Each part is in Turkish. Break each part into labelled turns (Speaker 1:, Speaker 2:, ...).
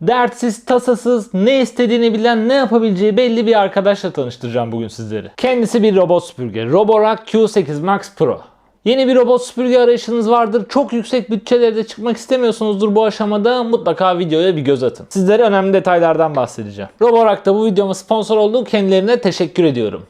Speaker 1: Dertsiz, tasasız, ne istediğini bilen, ne yapabileceği belli bir arkadaşla tanıştıracağım bugün sizleri. Kendisi bir robot süpürge. Roborak Q8 Max Pro. Yeni bir robot süpürge arayışınız vardır. Çok yüksek bütçelerde çıkmak istemiyorsunuzdur bu aşamada. Mutlaka videoya bir göz atın. Sizlere önemli detaylardan bahsedeceğim. Roborak da bu videoma sponsor olduğu kendilerine teşekkür ediyorum.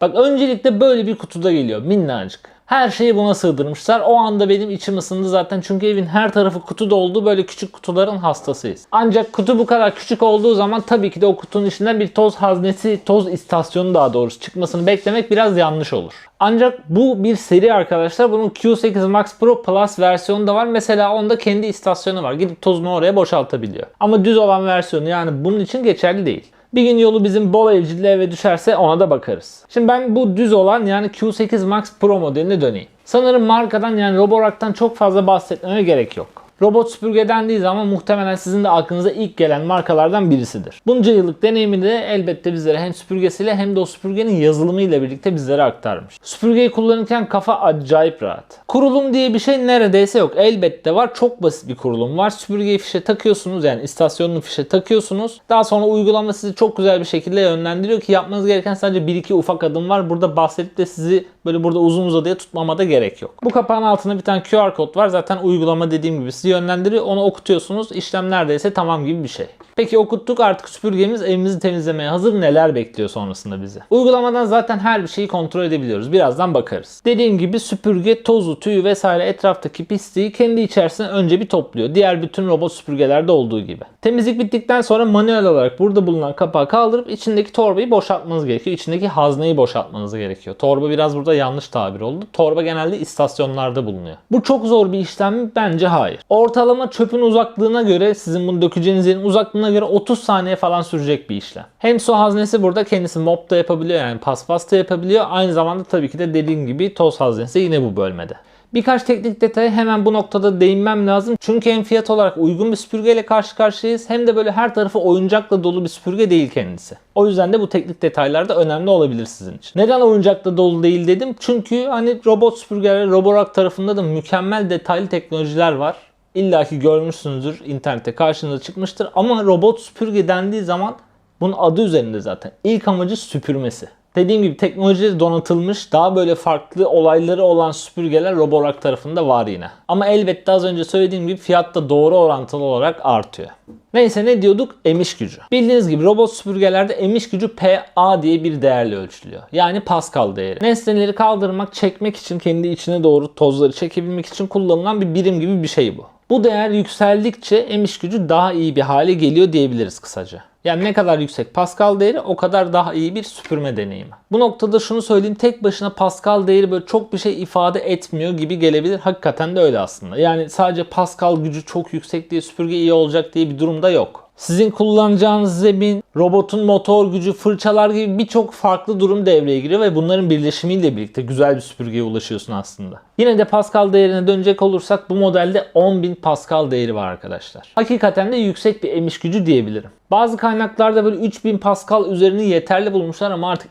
Speaker 1: Bak öncelikle böyle bir kutuda geliyor minnacık. Her şeyi buna sığdırmışlar. O anda benim içim ısındı zaten çünkü evin her tarafı kutu doldu. Böyle küçük kutuların hastasıyız. Ancak kutu bu kadar küçük olduğu zaman tabii ki de o kutunun içinden bir toz haznesi, toz istasyonu daha doğrusu çıkmasını beklemek biraz yanlış olur. Ancak bu bir seri arkadaşlar. Bunun Q8 Max Pro Plus versiyonu da var. Mesela onda kendi istasyonu var. Gidip tozunu oraya boşaltabiliyor. Ama düz olan versiyonu yani bunun için geçerli değil. Bir gün yolu bizim bol evcilli eve düşerse ona da bakarız. Şimdi ben bu düz olan yani Q8 Max Pro modeline döneyim. Sanırım markadan yani Roborak'tan çok fazla bahsetmeme gerek yok. Robot süpürge dendiği zaman muhtemelen sizin de aklınıza ilk gelen markalardan birisidir. Bunca yıllık deneyimi de elbette bizlere hem süpürgesiyle hem de o süpürgenin yazılımıyla birlikte bizlere aktarmış. Süpürgeyi kullanırken kafa acayip rahat. Kurulum diye bir şey neredeyse yok. Elbette var. Çok basit bir kurulum var. Süpürgeyi fişe takıyorsunuz yani istasyonunu fişe takıyorsunuz. Daha sonra uygulama sizi çok güzel bir şekilde yönlendiriyor ki yapmanız gereken sadece bir iki ufak adım var. Burada bahsedip de sizi böyle burada uzun uzadıya tutmama da gerek yok. Bu kapağın altında bir tane QR kod var. Zaten uygulama dediğim gibi sizi yönlendiriyor. Onu okutuyorsunuz. İşlem neredeyse tamam gibi bir şey. Peki okuttuk artık süpürgemiz evimizi temizlemeye hazır. Neler bekliyor sonrasında bizi? Uygulamadan zaten her bir şeyi kontrol edebiliyoruz. Birazdan bakarız. Dediğim gibi süpürge tozu, tüyü vesaire etraftaki pisliği kendi içerisine önce bir topluyor. Diğer bütün robot süpürgelerde olduğu gibi. Temizlik bittikten sonra manuel olarak burada bulunan kapağı kaldırıp içindeki torbayı boşaltmanız gerekiyor. İçindeki hazneyi boşaltmanız gerekiyor. Torba biraz burada yanlış tabir oldu. Torba genelde istasyonlarda bulunuyor. Bu çok zor bir işlem mi? Bence hayır. Ortalama çöpün uzaklığına göre sizin bunu dökeceğiniz yerin uzaklığına göre 30 saniye falan sürecek bir işlem. Hem su haznesi burada kendisi mop da yapabiliyor yani paspas da yapabiliyor. Aynı zamanda tabii ki de dediğim gibi toz haznesi yine bu bölmede. Birkaç teknik detaya hemen bu noktada değinmem lazım. Çünkü hem fiyat olarak uygun bir süpürgeyle karşı karşıyayız hem de böyle her tarafı oyuncakla dolu bir süpürge değil kendisi. O yüzden de bu teknik detaylar da önemli olabilir sizin için. Neden oyuncakla dolu değil dedim? Çünkü hani robot süpürgeler, Roborak tarafında da mükemmel detaylı teknolojiler var. İlla ki görmüşsünüzdür internette karşınıza çıkmıştır ama robot süpürge dendiği zaman bunun adı üzerinde zaten. İlk amacı süpürmesi. Dediğim gibi teknoloji donatılmış, daha böyle farklı olayları olan süpürgeler Roborak tarafında var yine. Ama elbette az önce söylediğim gibi fiyat da doğru orantılı olarak artıyor. Neyse ne diyorduk? Emiş gücü. Bildiğiniz gibi robot süpürgelerde emiş gücü PA diye bir değerle ölçülüyor. Yani Pascal değeri. Nesneleri kaldırmak, çekmek için kendi içine doğru tozları çekebilmek için kullanılan bir birim gibi bir şey bu. Bu değer yükseldikçe emiş gücü daha iyi bir hale geliyor diyebiliriz kısaca. Yani ne kadar yüksek Pascal değeri o kadar daha iyi bir süpürme deneyimi. Bu noktada şunu söyleyeyim tek başına Pascal değeri böyle çok bir şey ifade etmiyor gibi gelebilir. Hakikaten de öyle aslında. Yani sadece Pascal gücü çok yüksek diye süpürge iyi olacak diye bir durumda yok. Sizin kullanacağınız zemin, robotun motor gücü, fırçalar gibi birçok farklı durum devreye giriyor ve bunların birleşimiyle birlikte güzel bir süpürgeye ulaşıyorsun aslında. Yine de Pascal değerine dönecek olursak bu modelde 10.000 Pascal değeri var arkadaşlar. Hakikaten de yüksek bir emiş gücü diyebilirim. Bazı kaynaklarda böyle 3000 Pascal üzerini yeterli bulmuşlar ama artık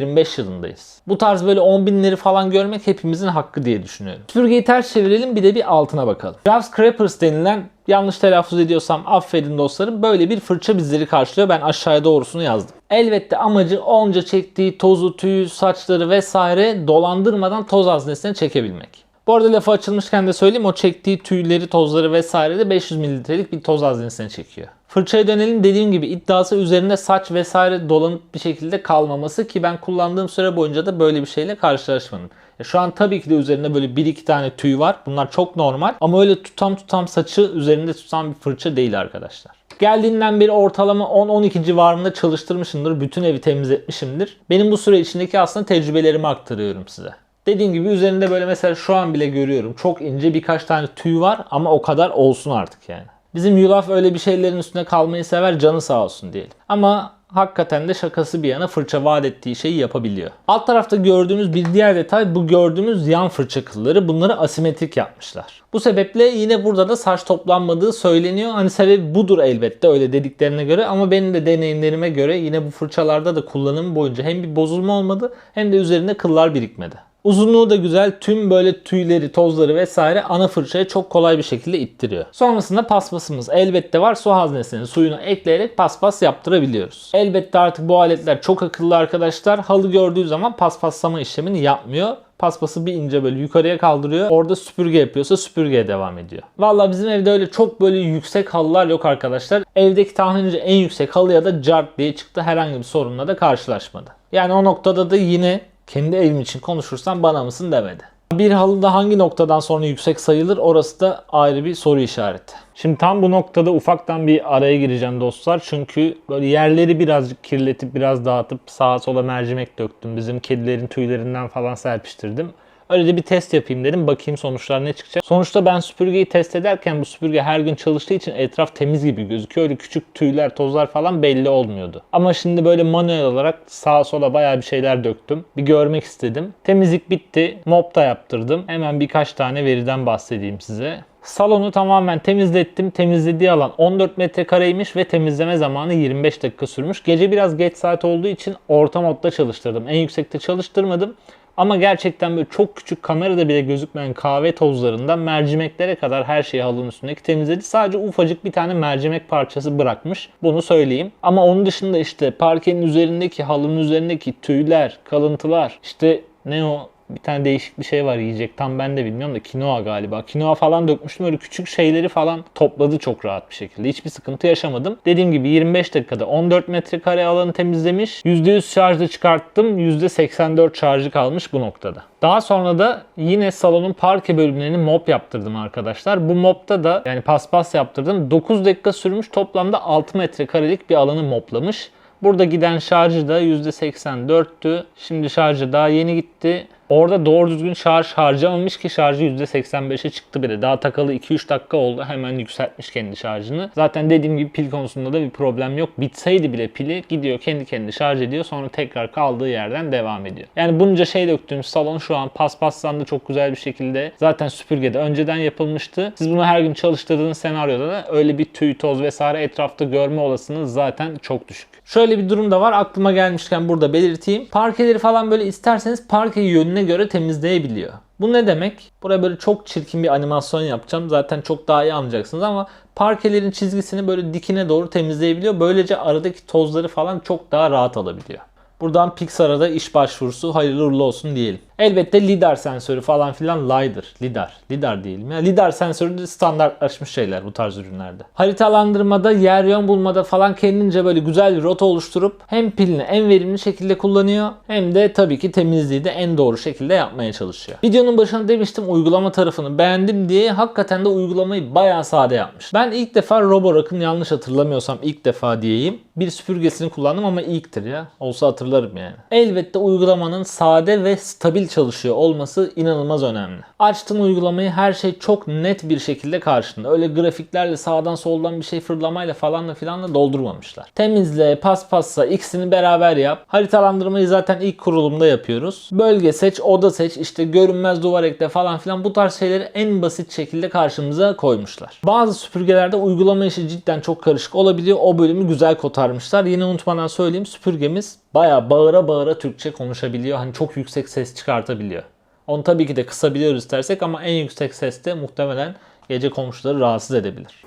Speaker 1: 2025 yılındayız. Bu tarz böyle 10 binleri falan görmek hepimizin hakkı diye düşünüyorum. Süpürgeyi ters çevirelim bir de bir altına bakalım. Jaws Scrapers denilen yanlış telaffuz ediyorsam affedin dostlarım böyle bir fırça bizleri karşılıyor. Ben aşağıya doğrusunu yazdım. Elbette amacı onca çektiği tozu, tüyü, saçları vesaire dolandırmadan toz haznesine çekebilmek. Bu arada lafı açılmışken de söyleyeyim o çektiği tüyleri, tozları vesaire de 500 mililitrelik bir toz haznesine çekiyor. Fırçaya dönelim dediğim gibi iddiası üzerinde saç vesaire dolanıp bir şekilde kalmaması ki ben kullandığım süre boyunca da böyle bir şeyle karşılaşmadım. Şu an tabii ki de üzerinde böyle 1-2 tane tüy var. Bunlar çok normal ama öyle tutam tutam saçı üzerinde tutan bir fırça değil arkadaşlar. Geldiğinden beri ortalama 10-12 civarında çalıştırmışımdır. Bütün evi temizletmişimdir. Benim bu süre içindeki aslında tecrübelerimi aktarıyorum size. Dediğim gibi üzerinde böyle mesela şu an bile görüyorum. Çok ince birkaç tane tüy var ama o kadar olsun artık yani. Bizim yulaf öyle bir şeylerin üstüne kalmayı sever canı sağ olsun diyelim. Ama hakikaten de şakası bir yana fırça vaat ettiği şeyi yapabiliyor. Alt tarafta gördüğümüz bir diğer detay bu gördüğümüz yan fırça kılları. Bunları asimetrik yapmışlar. Bu sebeple yine burada da saç toplanmadığı söyleniyor. Hani sebebi budur elbette öyle dediklerine göre ama benim de deneyimlerime göre yine bu fırçalarda da kullanım boyunca hem bir bozulma olmadı hem de üzerinde kıllar birikmedi. Uzunluğu da güzel. Tüm böyle tüyleri, tozları vesaire ana fırçaya çok kolay bir şekilde ittiriyor. Sonrasında paspasımız elbette var. Su haznesinin suyunu ekleyerek paspas yaptırabiliyoruz. Elbette artık bu aletler çok akıllı arkadaşlar. Halı gördüğü zaman paspaslama işlemini yapmıyor paspası bir ince böyle yukarıya kaldırıyor. Orada süpürge yapıyorsa süpürgeye devam ediyor. Valla bizim evde öyle çok böyle yüksek halılar yok arkadaşlar. Evdeki tahminimce en yüksek halıya da cart diye çıktı. Herhangi bir sorunla da karşılaşmadı. Yani o noktada da yine kendi evim için konuşursam bana mısın demedi. Bir halıda hangi noktadan sonra yüksek sayılır orası da ayrı bir soru işareti. Şimdi tam bu noktada ufaktan bir araya gireceğim dostlar. Çünkü böyle yerleri birazcık kirletip biraz dağıtıp sağa sola mercimek döktüm. Bizim kedilerin tüylerinden falan serpiştirdim. Öyle de bir test yapayım dedim. Bakayım sonuçlar ne çıkacak. Sonuçta ben süpürgeyi test ederken bu süpürge her gün çalıştığı için etraf temiz gibi gözüküyor. Öyle küçük tüyler, tozlar falan belli olmuyordu. Ama şimdi böyle manuel olarak sağa sola bayağı bir şeyler döktüm. Bir görmek istedim. Temizlik bitti. Mop da yaptırdım. Hemen birkaç tane veriden bahsedeyim size. Salonu tamamen temizlettim. Temizlediği alan 14 metrekareymiş ve temizleme zamanı 25 dakika sürmüş. Gece biraz geç saat olduğu için orta modda çalıştırdım. En yüksekte çalıştırmadım. Ama gerçekten böyle çok küçük kamerada bile gözükmeyen kahve tozlarından mercimeklere kadar her şeyi halının üstündeki temizledi. Sadece ufacık bir tane mercimek parçası bırakmış. Bunu söyleyeyim. Ama onun dışında işte parkenin üzerindeki, halının üzerindeki tüyler, kalıntılar, işte ne o bir tane değişik bir şey var yiyecek. Tam ben de bilmiyorum da kinoa galiba. Kinoa falan dökmüştüm. Öyle küçük şeyleri falan topladı çok rahat bir şekilde. Hiçbir sıkıntı yaşamadım. Dediğim gibi 25 dakikada 14 metrekare alanı temizlemiş. %100 şarjda çıkarttım. %84 şarjı kalmış bu noktada. Daha sonra da yine salonun parke bölümlerini mop yaptırdım arkadaşlar. Bu mopta da yani paspas yaptırdım. 9 dakika sürmüş. Toplamda 6 metrekarelik bir alanı moplamış. Burada giden şarjı da %84'tü. Şimdi şarjı daha yeni gitti. Orada doğru düzgün şarj harcamamış ki şarjı %85'e çıktı bile. Daha takalı 2-3 dakika oldu. Hemen yükseltmiş kendi şarjını. Zaten dediğim gibi pil konusunda da bir problem yok. Bitseydi bile pili gidiyor kendi kendini şarj ediyor. Sonra tekrar kaldığı yerden devam ediyor. Yani bunca şey döktüğümüz salon şu an paspaslandı çok güzel bir şekilde. Zaten süpürgede önceden yapılmıştı. Siz bunu her gün çalıştırdığınız senaryoda da öyle bir tüy, toz vesaire etrafta görme olasılığınız zaten çok düşük. Şöyle bir durum da var. Aklıma gelmişken burada belirteyim. Parkeleri falan böyle isterseniz parkeyi yönüne göre temizleyebiliyor. Bu ne demek? Buraya böyle çok çirkin bir animasyon yapacağım. Zaten çok daha iyi anlayacaksınız ama parkelerin çizgisini böyle dikine doğru temizleyebiliyor. Böylece aradaki tozları falan çok daha rahat alabiliyor. Buradan Pixar'a da iş başvurusu hayırlı uğurlu olsun diyelim. Elbette lidar sensörü falan filan LiDAR, lidar, lidar diyelim ya. Lidar sensörü de standartlaşmış şeyler bu tarz ürünlerde. Haritalandırmada, yer yön bulmada falan kendince böyle güzel bir rota oluşturup hem pilini en verimli şekilde kullanıyor hem de tabii ki temizliği de en doğru şekilde yapmaya çalışıyor. Videonun başında demiştim uygulama tarafını beğendim diye hakikaten de uygulamayı bayağı sade yapmış. Ben ilk defa Roborock'ın yanlış hatırlamıyorsam ilk defa diyeyim bir süpürgesini kullandım ama ilktir ya. Olsa hatırlarım yani. Elbette uygulamanın sade ve stabil çalışıyor olması inanılmaz önemli. Açtım uygulamayı her şey çok net bir şekilde karşında. Öyle grafiklerle sağdan soldan bir şey fırlamayla falanla filanla doldurmamışlar. Temizle, paspassa ikisini beraber yap. Haritalandırmayı zaten ilk kurulumda yapıyoruz. Bölge seç, oda seç, işte görünmez duvar ekle falan filan bu tarz şeyleri en basit şekilde karşımıza koymuşlar. Bazı süpürgelerde uygulama işi cidden çok karışık olabiliyor. O bölümü güzel kotarmışlar. Yine unutmadan söyleyeyim süpürgemiz baya bağıra bağıra Türkçe konuşabiliyor. Hani çok yüksek ses çıkartabiliyor. Onu tabii ki de kısabiliyoruz istersek ama en yüksek seste muhtemelen gece komşuları rahatsız edebilir.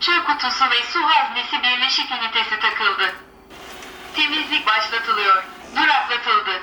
Speaker 2: Çöp kutusu ve su haznesi birleşik ünitesi takıldı. Temizlik başlatılıyor. Duraklatıldı.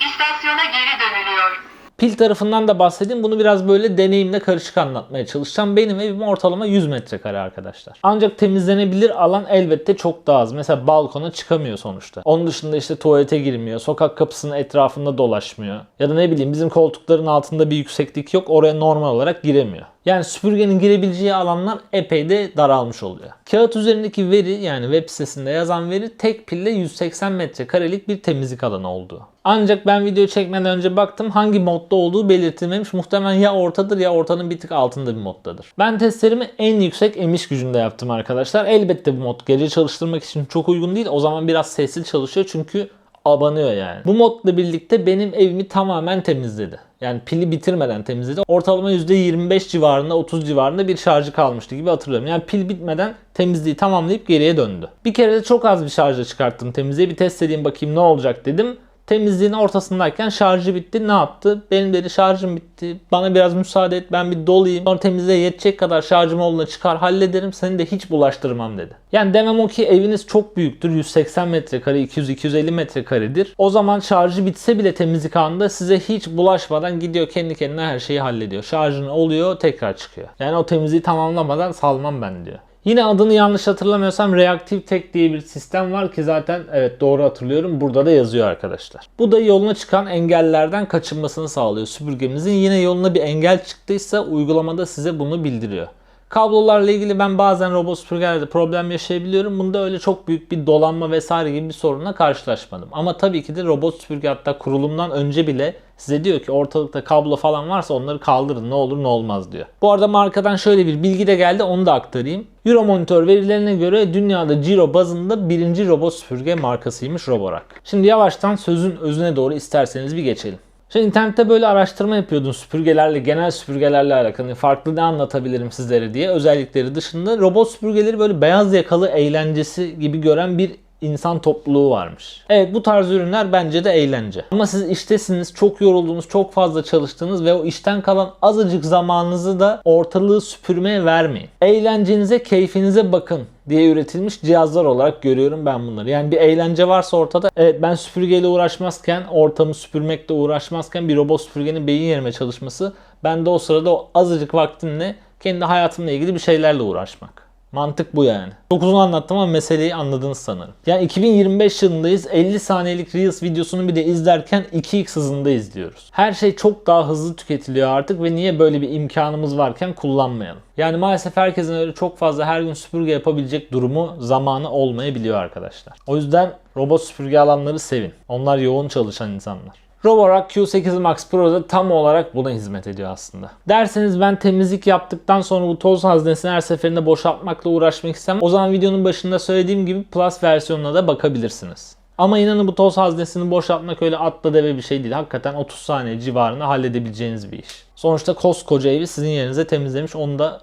Speaker 2: İstasyona geri dönülüyor.
Speaker 1: Pil tarafından da bahsedeyim. Bunu biraz böyle deneyimle karışık anlatmaya çalışacağım. Benim evim ortalama 100 metrekare arkadaşlar. Ancak temizlenebilir alan elbette çok daha az. Mesela balkona çıkamıyor sonuçta. Onun dışında işte tuvalete girmiyor. Sokak kapısının etrafında dolaşmıyor. Ya da ne bileyim bizim koltukların altında bir yükseklik yok. Oraya normal olarak giremiyor. Yani süpürgenin girebileceği alanlar epey de daralmış oluyor. Kağıt üzerindeki veri yani web sitesinde yazan veri tek pille 180 metrekarelik bir temizlik alanı olduğu. Ancak ben video çekmeden önce baktım hangi modda olduğu belirtilmemiş. Muhtemelen ya ortadır ya ortanın bir tık altında bir moddadır. Ben testlerimi en yüksek emiş gücünde yaptım arkadaşlar. Elbette bu mod gece çalıştırmak için çok uygun değil. O zaman biraz sessiz çalışıyor çünkü abanıyor yani. Bu modla birlikte benim evimi tamamen temizledi. Yani pili bitirmeden temizledi. Ortalama %25 civarında 30 civarında bir şarjı kalmıştı gibi hatırlıyorum. Yani pil bitmeden temizliği tamamlayıp geriye döndü. Bir kere de çok az bir şarjla çıkarttım temizliği. Bir test edeyim bakayım ne olacak dedim. Temizliğin ortasındayken şarjı bitti. Ne yaptı? Benim dedi şarjım bitti. Bana biraz müsaade et ben bir dolayayım. Sonra temizliğe yetecek kadar şarjım olduğuna çıkar hallederim. Seni de hiç bulaştırmam dedi. Yani demem o ki eviniz çok büyüktür. 180 metrekare, 200-250 metrekaredir. O zaman şarjı bitse bile temizlik anında size hiç bulaşmadan gidiyor kendi kendine her şeyi hallediyor. Şarjını oluyor tekrar çıkıyor. Yani o temizliği tamamlamadan salmam ben diyor. Yine adını yanlış hatırlamıyorsam Reactive Tech diye bir sistem var ki zaten evet doğru hatırlıyorum burada da yazıyor arkadaşlar. Bu da yoluna çıkan engellerden kaçınmasını sağlıyor. Süpürgemizin yine yoluna bir engel çıktıysa uygulamada size bunu bildiriyor. Kablolarla ilgili ben bazen robot süpürgelerde problem yaşayabiliyorum. Bunda öyle çok büyük bir dolanma vesaire gibi bir sorunla karşılaşmadım. Ama tabii ki de robot süpürge hatta kurulumdan önce bile size diyor ki ortalıkta kablo falan varsa onları kaldırın ne olur ne olmaz diyor. Bu arada markadan şöyle bir bilgi de geldi onu da aktarayım. Euromonitor verilerine göre dünyada Ciro bazında birinci robot süpürge markasıymış Roborak. Şimdi yavaştan sözün özüne doğru isterseniz bir geçelim. Şimdi internette böyle araştırma yapıyordum süpürgelerle, genel süpürgelerle alakalı. Hani Farklı ne anlatabilirim sizlere diye. Özellikleri dışında robot süpürgeleri böyle beyaz yakalı eğlencesi gibi gören bir insan topluluğu varmış. Evet bu tarz ürünler bence de eğlence. Ama siz iştesiniz, çok yoruldunuz, çok fazla çalıştınız ve o işten kalan azıcık zamanınızı da ortalığı süpürmeye vermeyin. Eğlencenize, keyfinize bakın diye üretilmiş cihazlar olarak görüyorum ben bunları. Yani bir eğlence varsa ortada evet ben süpürgeyle uğraşmazken ortamı süpürmekle uğraşmazken bir robot süpürgenin beyin yerime çalışması ben de o sırada o azıcık vaktimle kendi hayatımla ilgili bir şeylerle uğraşmak. Mantık bu yani. Çok uzun anlattım ama meseleyi anladınız sanırım. Yani 2025 yılındayız. 50 saniyelik Reels videosunu bir de izlerken 2x hızında izliyoruz. Her şey çok daha hızlı tüketiliyor artık ve niye böyle bir imkanımız varken kullanmayalım? Yani maalesef herkesin öyle çok fazla her gün süpürge yapabilecek durumu, zamanı olmayabiliyor arkadaşlar. O yüzden robot süpürge alanları sevin. Onlar yoğun çalışan insanlar. Roborock Q8 Max Pro da tam olarak buna hizmet ediyor aslında. Derseniz ben temizlik yaptıktan sonra bu toz haznesini her seferinde boşaltmakla uğraşmak istemem. O zaman videonun başında söylediğim gibi Plus versiyonuna da bakabilirsiniz. Ama inanın bu toz haznesini boşaltmak öyle atla deve bir şey değil. Hakikaten 30 saniye civarında halledebileceğiniz bir iş. Sonuçta koskoca evi sizin yerinize temizlemiş. Onu da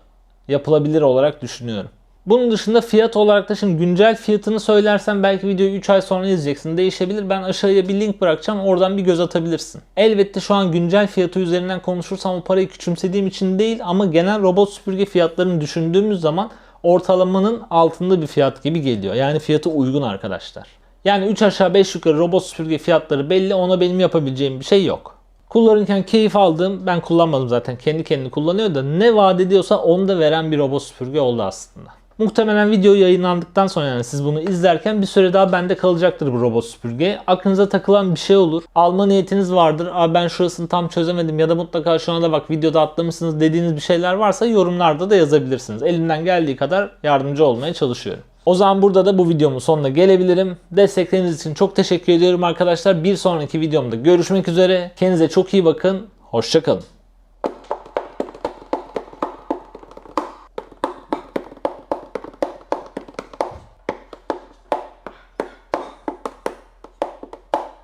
Speaker 1: yapılabilir olarak düşünüyorum. Bunun dışında fiyat olarak da şimdi güncel fiyatını söylersem belki videoyu 3 ay sonra izleyeceksin. Değişebilir. Ben aşağıya bir link bırakacağım. Oradan bir göz atabilirsin. Elbette şu an güncel fiyatı üzerinden konuşursam o parayı küçümsediğim için değil ama genel robot süpürge fiyatlarını düşündüğümüz zaman ortalamanın altında bir fiyat gibi geliyor. Yani fiyatı uygun arkadaşlar. Yani 3 aşağı 5 yukarı robot süpürge fiyatları belli. Ona benim yapabileceğim bir şey yok. Kullanırken keyif aldığım, ben kullanmadım zaten kendi kendini kullanıyor da ne vaat ediyorsa onu da veren bir robot süpürge oldu aslında. Muhtemelen video yayınlandıktan sonra yani siz bunu izlerken bir süre daha bende kalacaktır bu robot süpürge. Aklınıza takılan bir şey olur. Alma niyetiniz vardır. Aa ben şurasını tam çözemedim ya da mutlaka şuna da bak videoda atlamışsınız dediğiniz bir şeyler varsa yorumlarda da yazabilirsiniz. Elimden geldiği kadar yardımcı olmaya çalışıyorum. O zaman burada da bu videomun sonuna gelebilirim. Destekleriniz için çok teşekkür ediyorum arkadaşlar. Bir sonraki videomda görüşmek üzere. Kendinize çok iyi bakın. Hoşçakalın.